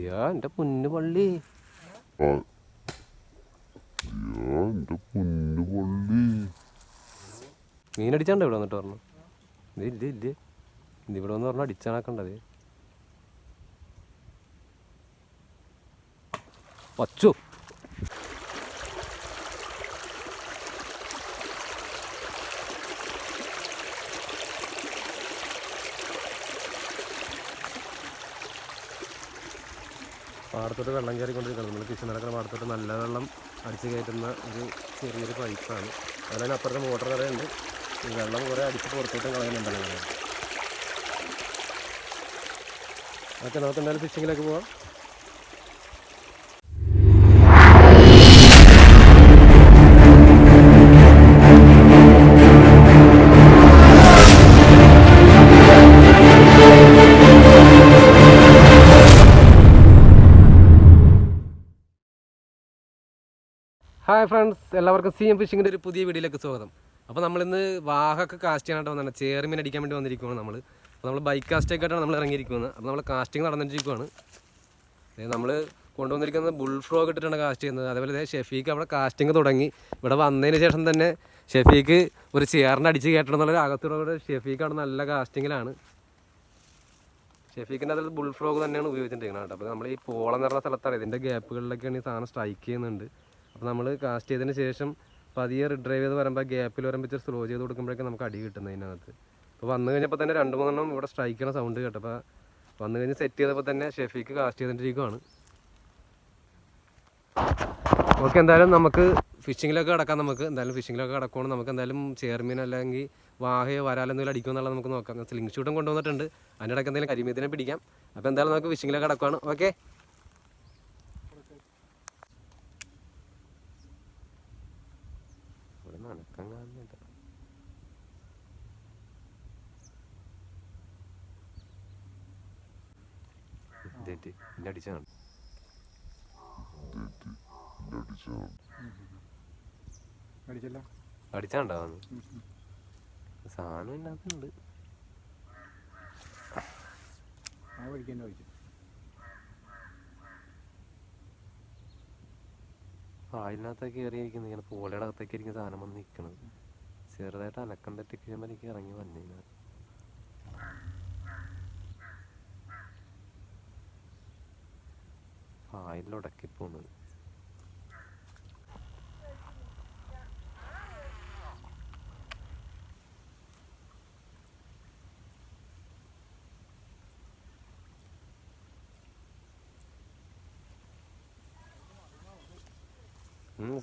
എന്റെ പൊന്നു പള്ളി. എന്റെ പൊന്നു പള്ളി. മീനടിച്ചാണ്ട് ഇവിടെ വന്നിട്ട് പറഞ്ഞു? ഇത് ഇല്ല ഇല്ല. ഇത് ഇവിടെ വന്ന് പറഞ്ഞാൽ അടിച്ചാണാക്കണ്ടത്. പച്ചു? പാടത്തോട്ട് വെള്ളം കയറിക്കൊണ്ടിരിക്കുന്നത് നമ്മൾ കൃഷി നടക്കുന്ന പാടത്തോട്ട് നല്ല വെള്ളം അടിച്ച് കയറ്റുന്ന ഒരു ചെറിയൊരു പൈപ്പാണ് അതിന് അപ്പുറത്തെ മോട്ടർ ഈ വെള്ളം കുറേ അടിച്ച് പുറത്തോട്ടും കളയുന്നുണ്ടല്ലോ ഓക്കെ നമുക്ക് എന്തായാലും ഫിഷിങ്ങിലേക്ക് പോവാം. ഹായ് ഫ്രണ്ട്സ് എല്ലാവർക്കും സി എം ഫിഷിങ്ങിന്റെ ഒരു പുതിയ വീഡിയോയിലേക്ക് സ്വാഗതം. അപ്പോൾ നമ്മളിന്ന് വാഹൊക്കെ കാസ്റ്റ് ചെയ്യാനായിട്ട് വന്നതാണ് ചെയർമീൻ അടിക്കാൻ വേണ്ടി വന്നിരിക്കുകയാണ് നമ്മൾ അപ്പോൾ നമ്മൾ ബൈക്ക് കാസ്റ്റൊക്കെ ആയിട്ടാണ് നമ്മൾ ഇറങ്ങിയിരിക്കുന്നത്. അപ്പോൾ നമ്മൾ കാസ്റ്റിംഗ് നടന്നിരിക്കുകയാണ് നമ്മൾ കൊണ്ടുവന്നിരിക്കുന്നത് ബുൾ ഫ്രോഗ് ഇട്ടിട്ടാണ് കാസ്റ്റ് ചെയ്യുന്നത്. അതേപോലെ ഷെഫീക്ക് അവിടെ കാസ്റ്റിംഗ് തുടങ്ങി. ഇവിടെ വന്നതിന് ശേഷം തന്നെ ഷെഫീക്ക് ഒരു ചെയറിന്റെ അടിച്ച് കയറ്റണം എന്നുള്ളൊരു അകത്തൂടെ ഷെഫീക്കാണ് നല്ല കാസ്റ്റിങ്ങിലാണ് ഷെഫീക്കിന്റെ അതിൽ ബുൾ ഫ്രോഗ് തന്നെയാണ് ഉപയോഗിച്ചിട്ടിരിക്കുന്നത് കേട്ടോ. അപ്പോൾ നമ്മൾ ഈ പോളം നിറഞ്ഞ സ്ഥലത്താണ്. ഇതിന്റെ ഗ്യാപ്പുകളിലൊക്കെയാണ് ഈ സാധനം സ്ട്രൈക്ക് ചെയ്യുന്നുണ്ട്. അപ്പോൾ നമ്മൾ കാസ്റ്റ് ചെയ്തതിന് ശേഷം പതിയെ ഡ്രൈവ് ചെയ്ത് വരുമ്പോൾ ഗ്യാപ്പിൽ വരുമ്പോൾ ഇച്ചിരി സ്ലോ ചെയ്ത് കൊടുക്കുമ്പോഴേക്കും നമുക്ക് അടി കിട്ടുന്നത് അതിനകത്ത്. അപ്പോൾ വന്നു കഴിഞ്ഞപ്പോൾ തന്നെ രണ്ട് മൂന്നെണ്ണം ഇവിടെ സ്ട്രൈക്ക് ചെയ്യണ സൗണ്ട് കേട്ടപ്പോൾ വന്നു കഴിഞ്ഞ് സെറ്റ് ചെയ്തപ്പോൾ തന്നെ ഷെഫീക്ക് കാസ്റ്റ് ചെയ്തിട്ടിരിക്കുവാണ് ഓക്കെ എന്തായാലും നമുക്ക് ഫിഷിങ്ങിലൊക്കെ കിടക്കാം നമുക്ക്. എന്തായാലും ഫിഷിങ്ങിലൊക്കെ കിടക്കുവാണ്. നമുക്ക് എന്തായാലും ചെയർമീൻ അല്ലെങ്കിൽ വാഹയോ വരാലെന്തെങ്കിലും അടിക്കുമെന്നുള്ളത് നമുക്ക് നോക്കാം. സ്ലിംഗ് ഷൂട്ടും കൊണ്ടുവന്നിട്ടുണ്ട്. അതിന്റെ ഇടയ്ക്ക് എന്തെങ്കിലും കരിമീതിനെ പിടിക്കാം. അപ്പോൾ എന്തായാലും നമുക്ക് ഫിഷിങ്ങിലൊക്കെ കിടക്കുവാണ്. ഓക്കെ ഇവിടെ നടക്കാൻ കാണുന്നുണ്ട് അടിച്ചാണ് അടിച്ചാണ്ടോ വന്ന് സാധനം ഇല്ലാത്തുണ്ട് കയറിയിരിക്കുന്നത് ഇങ്ങനെ പോളയുടെ അകത്തേക്ക് ഇരിക്കുന്ന സാധനം വന്ന് നിൽക്കണത് ചെറുതായിട്ട് അനക്കണ്ടൊക്കെ കഴിയുമ്പോൾ എനിക്ക് ഇറങ്ങി വന്നിങ്ങനെ ആയിലുടക്കി പോകുന്നത്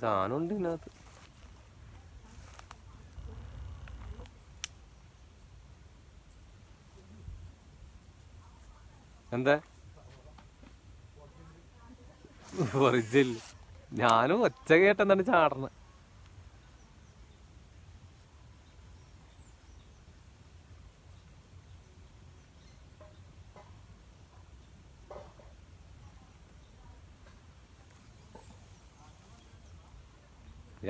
സാധനമുണ്ട് സാധനം ഇതിനകത്ത്. എന്താ? ഒറിജിനൽ ഞാനും ഒച്ച കേട്ടെന്നാണ് ചാടുന്നത്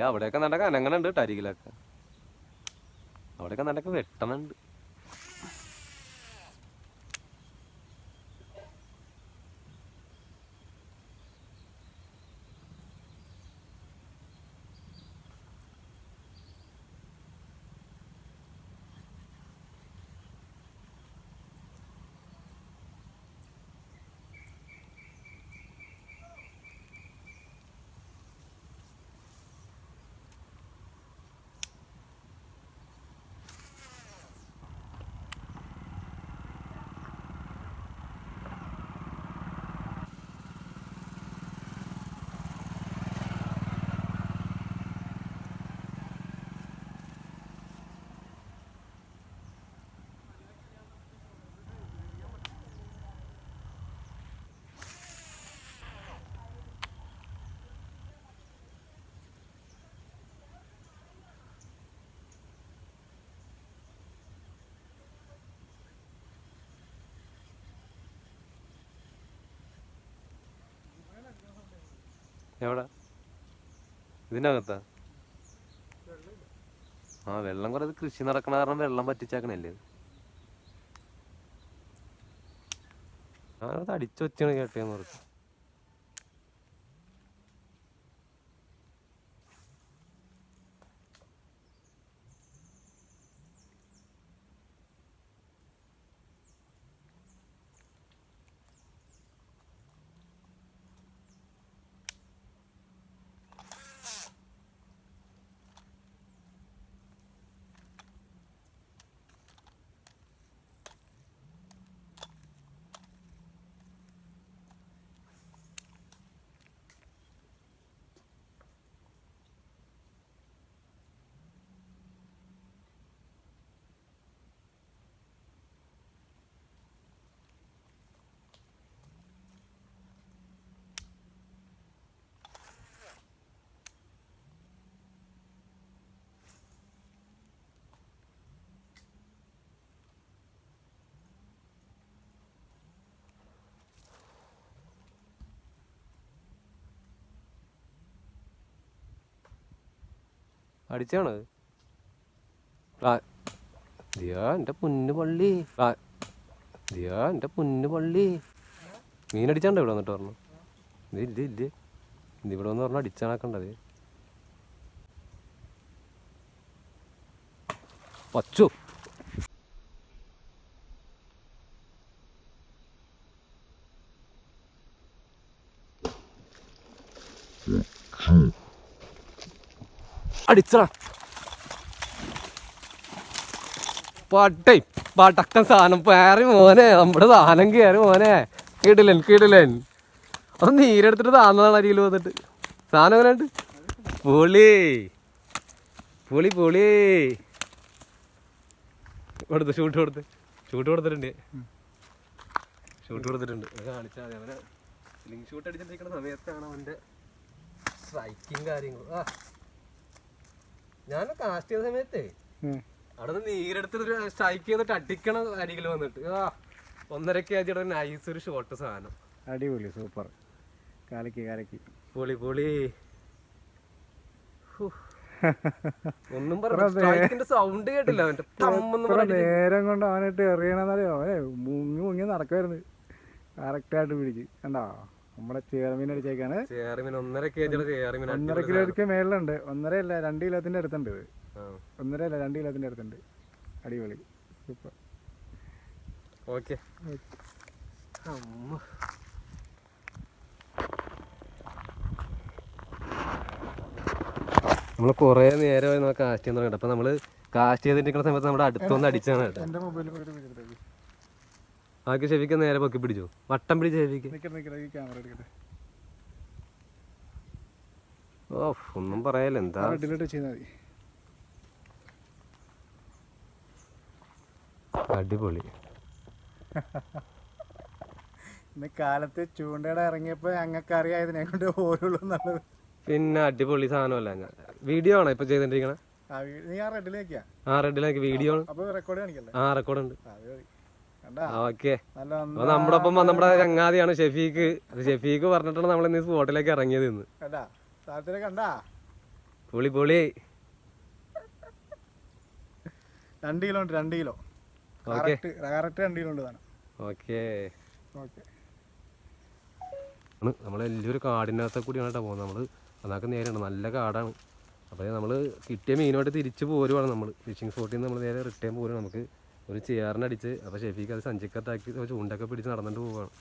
അവിടെയൊക്കെ നടക്കാൻ അനങ്ങനുണ്ട് ടരികിലൊക്കെ അവിടെയൊക്കെ നടക്കാൻ വെട്ടണുണ്ട്. എവിടെ? ഇതിനകത്താ? ആ വെള്ളം കുറെ കൃഷി നടക്കണ കാരണം വെള്ളം പറ്റിച്ചാക്കണല്ലേ? ഞാനത് അടിച്ചു വെച്ചാണ് കേട്ടേന്ന് പറഞ്ഞു അടിച്ചാണ് ദിയാ എന്റെ പൊന്നു പള്ളി. ദിയാ എന്റെ പൊന്നു പള്ളി. മീനടിച്ചാണ്ട് ഇവിടെ വന്നിട്ട് പറഞ്ഞു. ഇത് ഇല്ല ഇല്ല. ഇതിവിടെ വന്ന് പറഞ്ഞാൽ അടിച്ചാണാക്കണ്ടത്. പച്ചു. അടിച്ചടാ. പട്ടേ പടക്കം സാധനം പേറി മോനെ നമ്മുടെ സാധനം കയറി മോനെ. കിടിലൻ കിടിലൻ. അത് നീരെടുത്തിട്ട് താന്നതാണ് അരിയിൽ വന്നിട്ട്. സാധനം എങ്ങനെയുണ്ട്? പൊളി. പൊളി പൊളി. കൊടുത്ത് ഷൂട്ട് കൊടുത്ത്. ഷൂട്ട് കൊടുത്തിട്ടുണ്ട്. ഷൂട്ട് കൊടുത്തിട്ടുണ്ട്. കാണിച്ചാൽ മതി. അവനെ സ്ലിംഗ് ഷൂട്ട് അടിച്ചിട്ടിരിക്കുന്ന സമയത്താണ് അവന്റെ സ്ട്രൈക്കിങ് കാര്യങ്ങളും ആ. ഞാൻ കാസ്റ്റ് ചെയ്ത സമയത്തേ അവിടെ നിന്ന് നീരെടുത്തിട്ട് സ്ട്രൈക്ക് ചെയ്തിട്ട് അടിക്കണ അരികിൽ വന്നിട്ട്. ആ ഒന്നര കെ ജിയുടെ നൈസ് ഒരു ഷോട്ട് സാധനം. അടിപൊളി സൂപ്പർ കാലക്ക് കാലക്ക്. പൊളി പൊളി. ഒന്നും പറഞ്ഞു സൗണ്ട് കേട്ടില്ല. നേരം കൊണ്ട് അവനായിട്ട് എറിയണെന്നറിയോ മുങ്ങി മുങ്ങി നടക്കുമായിരുന്നു കറക്റ്റായിട്ട് പിടിച്ച്. കണ്ടോ? നമ്മുടെ ചേർമീൻ അടിച്ചേക്കാണ് ഒന്നര കെ ജിയുടെ ചേറിമിൻ ഒന്നര കിലോയ്ക്ക് മേളിലുണ്ട്. ഒന്നര അല്ല രണ്ട് കിലോത്തിന്റെ അടുത്തുണ്ട് ഇത്. ഒന്നര അല്ല രണ്ട് കിലോത്തിന്റെ അടുത്തുണ്ട്. അടിപൊളി. സൂപ്പർ. ഓക്കെ. നമ്മൾ കുറേ നേരമായി നമ്മൾ കാസ്റ്റ് ചെയ്യുന്നുണ്ട് അപ്പൊ നമ്മൾ നമ്മൾ കാസ്റ്റ് ചെയ്തിരിക്കുന്ന സമയത്ത് നമ്മുടെ അടുത്തൊന്ന് അടിച്ചാണ് കേട്ടോ. മൊബൈലിൽ ആക്കി ഷെഫിക്ക് നേരെ പൊക്കി പിടിച്ചു? വട്ടം പിടിച്ച് ഷെഫിക്ക് ഓ ഒന്നും പറയാല്ല എന്താ? അടിപൊളി. ഇന്ന് കാലത്ത് ചൂണ്ടയുടെ ഇറങ്ങിയപ്പോ ഞങ്ങൾക്ക് അറിയാതിനെ കൊണ്ട് ഓരോളൂ എന്നുള്ളത്. പിന്നെ അടിപൊളി സാധനമല്ല ഞാൻ വീഡിയോ ആണോ ഇപ്പൊ ചെയ്തോണ്ടിരിക്കണേ? ആ റെഡിലേക്ക് വീഡിയോ ആ റെക്കോർഡ് ഉണ്ട്. ഓക്കെ. അപ്പൊ നമ്മുടെ ഒപ്പം വന്ന നമ്മുടെ ചങ്ങാതിയാണ് ഷെഫീക്ക് പറഞ്ഞിട്ടാണ് നമ്മൾ ഇന്ന് സ്പോട്ടിലേക്ക് ഇറങ്ങിയത് ഇന്ന്. പൊളി പൊളി. രണ്ട് കിലോ ഉണ്ട് രണ്ട് കിലോ. ഓക്കെ. കറക്റ്റ് രണ്ട് കിലോ ഉണ്ട് നമ്മളെല്ലാവരും കാടിനകത്തെ കൂടിയാണ് കേട്ടോ പോകുന്നത്. നമ്മൾ അതൊക്കെ നേരെയാണ് നല്ല കാടാണ്. അപ്പോൾ നമ്മൾ കിട്ടിയ മീനുമായിട്ട് തിരിച്ചു പോരുവാണ് നമ്മൾ. ഫിഷിംഗ് സ്പോട്ടിൽ നിന്ന് നമ്മൾ നേരെ റിട്ടേൺ പോരും നമുക്ക്. ഒരു ചേറിനടിച്ച് അപ്പോൾ ഷെഫീക്ക് അത് സഞ്ചിക്കത്താക്കി ചൂണ്ടൊക്കെ പിടിച്ച് നടന്നിട്ട് പോവുകയാണ്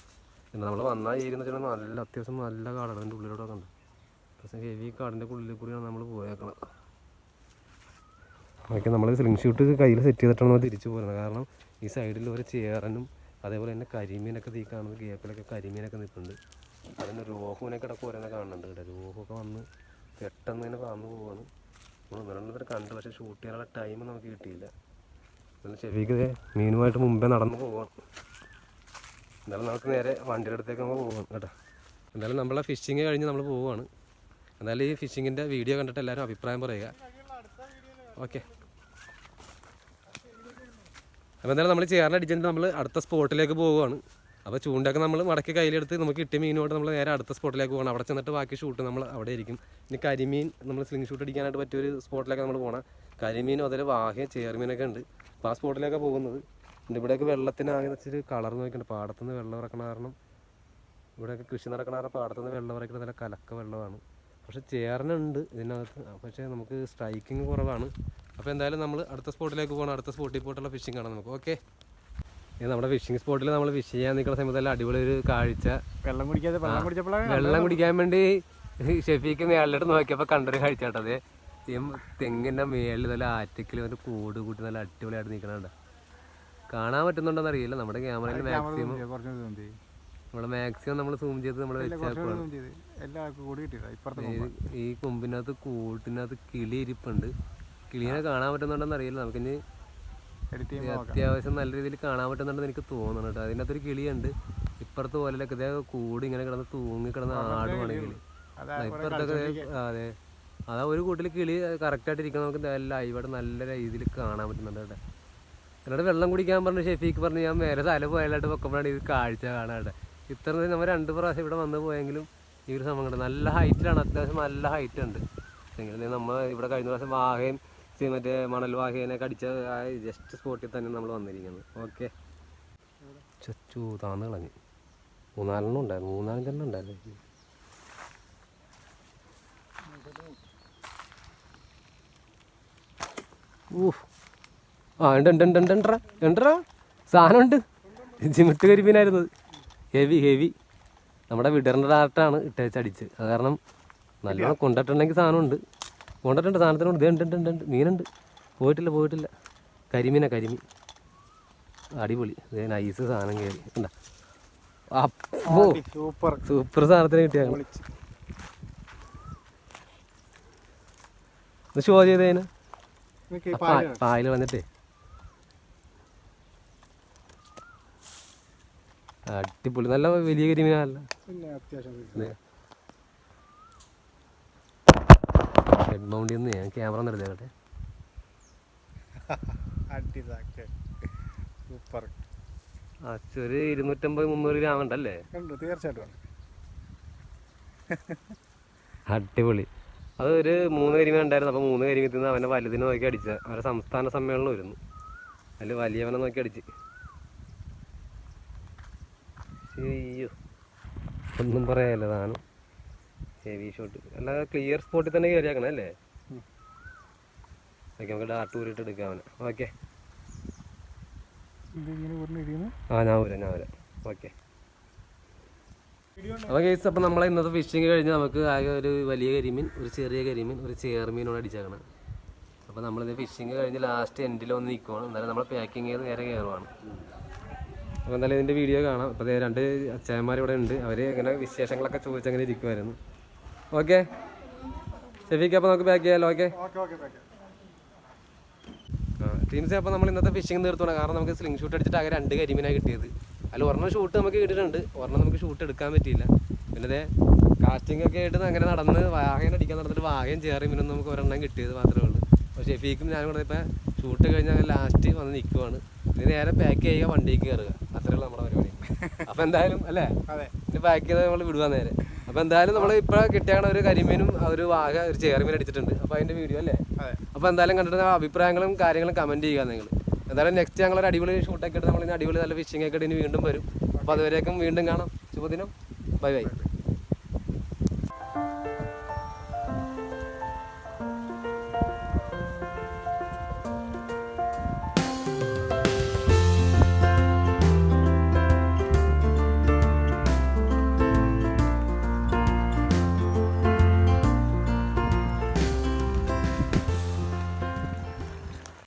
പിന്നെ നമ്മൾ വന്നാൽ ഏരിയെന്ന് വെച്ചാൽ നല്ല അത്യാവശ്യം നല്ല കാടാണ് അതിന്റെ ഉള്ളിലോട്ടൊക്കെ ഉണ്ട് പക്ഷേ ഹെവി കാടിന്റെ ഉള്ളിൽ കൂടിയാണ് നമ്മൾ പോയേക്കണത്. ഓക്കെ നമ്മൾ സ്ലിംഗ് ഷൂട്ട് കയ്യിൽ സെറ്റ് ചെയ്തിട്ടാണ് നമ്മൾ തിരിച്ചു പോരുന്നത്. കാരണം ഈ സൈഡിൽ ഒരു ചേറനും അതേപോലെ തന്നെ കരിമീനൊക്കെ തീ കാണുന്നത് ഗ്യാപ്പിലൊക്കെ കരിമീനൊക്കെ നിൽപ്പുണ്ട്. അതിന് രോഹുവിനൊക്കെ ഇടയ്ക്ക് ഓരോന്നെ കാണുന്നുണ്ട് കേട്ടോ. രോഹൊക്കെ വന്ന് പെട്ടെന്ന് തന്നെ പറന്ന് പോവാണ്. നമ്മൾ ഒന്ന് കണ്ടു പക്ഷേ ഷൂട്ട് ചെയ്യാനുള്ള ടൈം നമുക്ക് കിട്ടിയില്ല. എന്നാലും ഷെഫീക്ക് ദേ മീനുമായിട്ട് മുമ്പേ നടന്നു പോവാണ് എന്നാലും നമുക്ക് നേരെ വണ്ടിയുടെ അടുത്തേക്ക് നമ്മൾ പോവാണ് കേട്ടോ. എന്തായാലും നമ്മളെ ഫിഷിങ് കഴിഞ്ഞ് നമ്മൾ പോവുകയാണ് എന്തായാലും ഈ ഫിഷിങ്ങിന്റെ വീഡിയോ കണ്ടിട്ട് എല്ലാവരും അഭിപ്രായം പറയുക. ഓക്കെ അപ്പോൾ എന്തായാലും നമ്മൾ ചേർന്നടിച്ചിട്ട് നമ്മൾ അടുത്ത സ്പോട്ടിലേക്ക് പോവുകയാണ് അപ്പോൾ ചൂണ്ടൊക്കെ നമ്മൾ മടക്കി കയ്യിലെടുത്ത് നമുക്ക് കിട്ടിയ മീനുമായിട്ട് നമ്മൾ നേരെ അടുത്ത സ്പോട്ടിലേക്ക് പോകണം അവിടെ ചെന്നിട്ട് ബാക്കി ഷൂട്ട് നമ്മൾ അവിടെ ഇരിക്കും. ഇനി കരിമീൻ നമ്മൾ സ്ലിംഗ് ഷൂട്ട് അടിക്കാനായിട്ട് പറ്റിയൊരു സ്പോട്ടിലേക്ക് നമ്മൾ പോകണം കരിമീനും അതിൽ വാഹയും ചേർമീനൊക്കെ ഉണ്ട്. അപ്പോൾ ആ സ്പോട്ടിലേക്കാണ് പോകുന്നത്. പിന്നെ ഇവിടെയൊക്കെ വെള്ളത്തിന് ആകെ വെച്ചിട്ട് കളർ നോക്കിയിട്ട് പാടത്തുനിന്ന് വെള്ളം ഇറക്കണ കാരണം ഇവിടെയൊക്കെ കൃഷി നടക്കണ കാരണം പാടത്തുനിന്ന് വെള്ളം ഇറക്കുന്നത് നല്ല കലക്ക വെള്ളമാണ്. പക്ഷെ ചേർന്നുണ്ട് ഇതിനകത്ത്. പക്ഷേ നമുക്ക് സ്ട്രൈക്കിങ് കുറവാണ്. അപ്പോൾ എന്തായാലും നമ്മൾ അടുത്ത സ്പോട്ടിലേക്ക് പോകണം. അടുത്ത സ്പോട്ടിൽ പോയിട്ടുള്ള ഫിഷിംഗ് കാണാം നമുക്ക്. ഓക്കെ. നമ്മുടെ ഫിഷിംഗ് സ്പോട്ടിൽ നമ്മൾ ഫിഷ് ചെയ്യാൻ നിൽക്കുന്ന സമയത്ത് നല്ല അടിപൊളി ഒരു കാഴ്ച. വെള്ളം കുടിക്കാതെ വെള്ളം കുടിക്കാൻ വേണ്ടി ഷെഫീക്ക് മേളിലോട്ട് നോക്കിയപ്പോൾ കണ്ടൊരു കാഴ്ച കേട്ടോ അതെ തെങ്ങിന്റെ മേളിൽ നല്ല ആറ്റക്കിൽ അവന്റെ കൂട് കൂട്ടി നല്ല അടിപൊളിയായിട്ട് നിൽക്കണുണ്ട് കാണാൻ പറ്റുന്നുണ്ടോന്ന് അറിയില്ല. നമ്മുടെ ക്യാമറയിൽ മാക്സിമം നമ്മളെ മാക്സിമം നമ്മൾ സൂം ചെയ്ത് നമ്മൾ ഈ കൊമ്പിനകത്ത് കൂട്ടിനകത്ത് കിളി ഇരിപ്പുണ്ട്. കിളീനെ കാണാൻ പറ്റുന്നുണ്ടോന്ന് അറിയില്ല. നമുക്കിനി അത്യാവശ്യം നല്ല രീതിയിൽ കാണാൻ പറ്റുന്നുണ്ടെന്ന് എനിക്ക് തോന്നുന്നു കേട്ടോ. അതിനകത്തൊരു കിളിയുണ്ട്. ഇപ്പുറത്ത് പോലെ ഇതേ കൂട് ഇങ്ങനെ കിടന്ന് തൂങ്ങി കിടന്ന് ആടുവാണെങ്കിൽ ഇപ്പുറത്തൊക്കെ അതെ. അതാ ഒരു കൂട്ടിൽ കിളി കറക്റ്റായിട്ട് ഇരിക്കണം നമുക്ക് നല്ല ഇവിടെ നല്ല രീതിയിൽ കാണാൻ പറ്റുന്നുണ്ട് കേട്ടോ. എന്നോട് വെള്ളം കുടിക്കാൻ പറഞ്ഞു ഷെഫീക്ക് പറഞ്ഞു ഞാൻ വേറെ തല പോയാലായിട്ട് വെക്കുമ്പോഴാണ് ഇത് കാഴ്ച കാണാട്ടെ ഇത്ര നേരം നമ്മൾ രണ്ട് പ്രാവശ്യം ഇവിടെ വന്നു പോയെങ്കിലും ഈ ഒരു സമയം കണ്ട്. നല്ല ഹൈറ്റിലാണ് അത്യാവശ്യം നല്ല ഹൈറ്റ് ഉണ്ട്. എങ്കിലും നമ്മൾ ഇവിടെ കഴിഞ്ഞ പ്രാവശ്യം വാഹയും മറ്റേ മണൽ വാഹേനൊക്കെ അടിച്ച ജസ്റ്റ് സ്പോട്ടിൽ തന്നെ നമ്മൾ വന്നിരിക്കുന്നത് ഓക്കെ ചച്ചു താന്ന് കളഞ്ഞു. മൂന്നാലെണ്ണം ഉണ്ടായിരുന്നു മൂന്നാലഞ്ചെണ്ണം ഉണ്ടായിരുന്നു. ഊഫ് ആ ഉണ്ട് ഉണ്ട് ഉണ്ട് ഉണ്ട് ഉണ്ടറാ ഉണ്ടറാ സാധനമുണ്ട്. ജിമിട്ട് കരിമീനായിരുന്നത്. ഹെവി ഹെവി നമ്മുടെ വിടറിന്റെ ആർട്ടാണ് ഇട്ടേച്ച് അടിച്ച്. അത് കാരണം നല്ലോണം കൊണ്ടിട്ടുണ്ടെങ്കിൽ സാധനമുണ്ട്. കൊണ്ടിട്ടുണ്ട് സാധനത്തിനുണ്ട്. ഇതേ ഉണ്ട് ഉണ്ട് മീനുണ്ട്. പോയിട്ടില്ല പോയിട്ടില്ല. കരിമീന കരിമീൻ. അടിപൊളി. ഇതേ നൈസ് സാധനം കയറി അപ്പോ സൂപ്പർ. സൂപ്പർ സാധനത്തിന് കിട്ടിയാണ് ഷോ ചെയ്തതിന് പായൽ വന്നിട്ടേ. അടിപൊളി. നല്ല വലിയ കരിമീനല്ല പിന്നെ അത്യാവശ്യം ഹെഡ് മൗണ്ടിൽ നിന്ന് ഞാൻ ക്യാമറ നിർത്തിയാട്ടെ അടി സൂപ്പർ ഇരുന്നൂറ്റമ്പത് മുന്നൂറ് ഗ്രാം ഉണ്ടല്ലേ? തീർച്ചയായിട്ടും. അടിപൊളി. അത് ഒരു മൂന്ന് കരിമീൻ ഉണ്ടായിരുന്നു. അപ്പോൾ മൂന്ന് കരിമീൻ നിന്ന് അവനെ വലുതിനെ നോക്കി അടിച്ച. അവരെ സംസ്ഥാന സമ്മേളനം വരുന്നു. അതിൽ വലിയവനെ നോക്കി അടിച്ച്. അയ്യോ. ഒന്നും പറയാല്ല താനും. ഹെവി ഷോട്ട് അല്ല ക്ലിയർ സ്പോട്ടിൽ തന്നെ കയറിയാക്കണം അല്ലേ. ഓക്കെ നമുക്ക് ഡാർട്ട് ഊരിട്ട് എടുക്കാം അവനെ. ഓക്കെ ആ ഞാൻ വരാം ഞാൻ വരാം ഓക്കെ അപ്പോൾ കേസ് അപ്പോൾ നമ്മളെ ഇന്നത്തെ ഫിഷിങ് കഴിഞ്ഞ് നമുക്ക് ആകെ ഒരു വലിയ കരിമീൻ ഒരു ചെറിയ കരിമീൻ ഒരു ചേർമീനോട് അടിച്ചേക്കണം. അപ്പോൾ നമ്മളിത് ഫിഷിങ് കഴിഞ്ഞ് ലാസ്റ്റ് എൻഡിൽ വന്ന് നിൽക്കുവാണ് എന്നാലും നമ്മൾ പാക്കിങ് ചെയ്ത് നേരെ കയറുവാണ് അപ്പോൾ എന്തായാലും ഇതിന്റെ വീഡിയോ കാണാം. അപ്പോൾ രണ്ട് അച്ഛന്മാർ ഇവിടെ ഉണ്ട്. അവർ ഇങ്ങനെ വിശേഷങ്ങളൊക്കെ ചോദിച്ചങ്ങനെ ഇരിക്കുമായിരുന്നു ഓക്കെ ഷെഫീക്ക് അപ്പോൾ നമുക്ക് പാക്ക് ചെയ്യാമല്ലോ ഓക്കെ ടീംസെ അപ്പോൾ നമ്മൾ ഇന്നത്തെ ഫിഷിങ് നിർത്തുകയാണ് കാരണം നമുക്ക് സ്ലിംഗ് ഷൂട്ട് അടിച്ചിട്ട് ആകെ രണ്ട് കരിമീനാണ് കിട്ടിയത്. അതിൽ ഒരെണ്ണം ഷൂട്ട് നമുക്ക് കിട്ടിയിട്ടുണ്ട്. ഒരെണ്ണം നമുക്ക് ഷൂട്ട് എടുക്കാൻ പറ്റിയില്ല. പിന്നെ ഇതേ കാസ്റ്റിംഗ് ഒക്കെ ആയിട്ട് അങ്ങനെ നടന്ന് വാഹനം അടിക്കാൻ നടന്നിട്ട് വാഹനം ചേറി പിന്നെ നമുക്ക് ഒരെണ്ണം കിട്ടിയത് മാത്രമേ ഉള്ളൂ. അപ്പോൾ ഷെഫീക്കും ഞാനും കൂടെ ഇപ്പം ഷൂട്ട് കഴിഞ്ഞാൽ ലാസ്റ്റ് വന്ന് നിൽക്കുവാണ് ഇത് നേരെ പാക്ക് ചെയ്യുക വണ്ടിക്ക് കയറുക അത്രേ ഉള്ളൂ നമ്മുടെ പരിപാടി. അപ്പം എന്തായാലും അല്ലേ? അതെ. ഇനി പാക്ക് ചെയ്ത് നമ്മൾ വിടുക നേരെ. അപ്പം എന്തായാലും നമ്മൾ ഇപ്പോൾ കിട്ടിയാണ് ഒരു കരിമീനും ഒരു വാഹ ഒരു ചേറിമീൻ അടിച്ചിട്ടുണ്ട്. അപ്പോൾ അതിന്റെ വീഡിയോ അല്ലേ? അപ്പോൾ എന്തായാലും കണ്ടിട്ട് അഭിപ്രായങ്ങളും കാര്യങ്ങളും കമന്റ് ചെയ്യുക നിങ്ങൾ. എന്തായാലും നെക്സ്റ്റ് ഞങ്ങളൊരു അടിപൊളി ഷൂട്ടൊക്കെ എടുത്ത് നമ്മൾ ഇനി അടിപൊളി നല്ല ഫിഷിംഗ് ഒക്കെ ഇനി വീണ്ടും വരും. അപ്പോൾ അതുവരേക്കും വീണ്ടും കാണാം. ശുഭദിനം. Bye bye